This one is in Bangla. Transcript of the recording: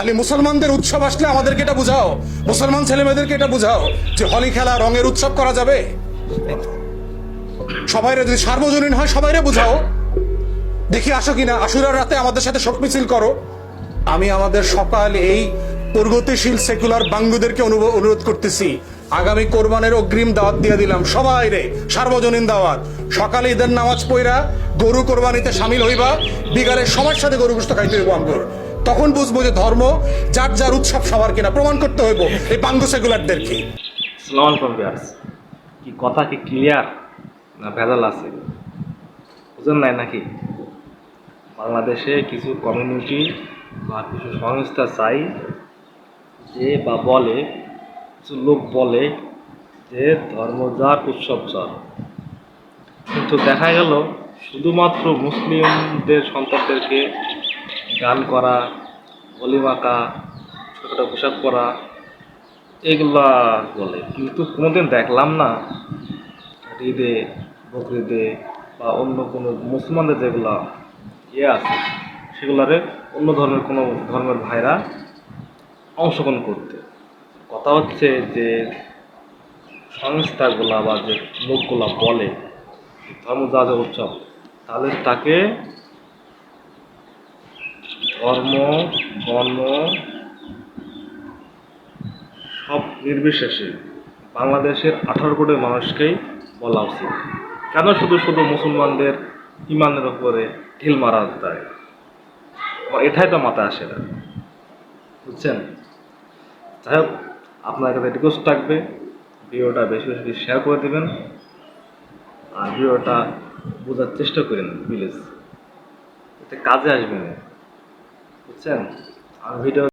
খালি মুসলমানদের উৎসব আসলে আমাদেরকে এটা বুঝাও। মুসলমান ছেলেমেয়েদেরকে এটা বুঝাও যে হলি খেলা রঙের উৎসব করা যাবে। সবাইরে যদি সার্বজনীন হয় সবাইরে বুঝাও। দেখি আসো কিনা, আশুরার রাতে আমাদের সাথে শোক মিছিল করো। আমি আমাদের সকাল এই প্রগতিশীল সেকুলার বাঙ্গুদেরকে অনুরোধ করতেছি। আগামী কোরবানের অগ্রিম দাওয়াত দিয়ে দিলাম। সবাই রে সার্বজনীন দাওয়াত। সকালে ঈদের নামাজ পইরা গরু কোরবানিতে সামিল হইবা, বিকালে সবার সাথে গরু গোস্ত খাইতে হইব আমগর তখন বুঝব যে ধর্ম, যার যার উৎসব সবার কিনা, প্রমাণ করতে হইব এই বাঙ্গু সেকুলারদেরকে কি কথা কি ক্লিয়ার না ভেজাল আছে? বুঝেন নাই নাকি? বাংলাদেশে কিছু কমিউনিটি বা কিছু সংস্থা চাই যে বা বলে, কিছু লোক বলে যে ধর্ম যার, উৎসব যার। কিন্তু দেখা গেল, শুধুমাত্র মুসলিমদের সন্তানদেরকে গান করা অলিমাকা ছোটো পোশাক পরা, এগুলা বলে। কিন্তু কোনোদিন দেখলাম না ঈদে বকরিদে বা অন্য কোনো মুসলমানদের যেগুলা ইয়ে আছে, সেগুলারে অন্য ধর্মের কোনো ধর্মের ভাইরা অংশগ্রহণ করতে। কথা হচ্ছে যে সংস্থাগুলা বা যে লোকগুলা বলে, ধর্ম যা যা উৎসব তাহলে তাকে ধর্ম, বর্ণ সব নির্বিশেষে বাংলাদেশের আঠারো কোটি মানুষকেই বলা উচিত। কেন শুধু শুধু মুসলমানদের ইমানের উপরে ঢিল মারা যায়? এটাই তো মাথায় আসে না। বুঝছেন? যাই হোক, আপনার কাছে রিকোয়েস্ট থাকবে। ভিডিওটা বেশি বেশি শেয়ার করে দেবেন। আর ভিডিওটা বোঝার চেষ্টা করেন, প্লিজ। এতে কাজে আসবে না। বুঝছেন? আর ভিডিও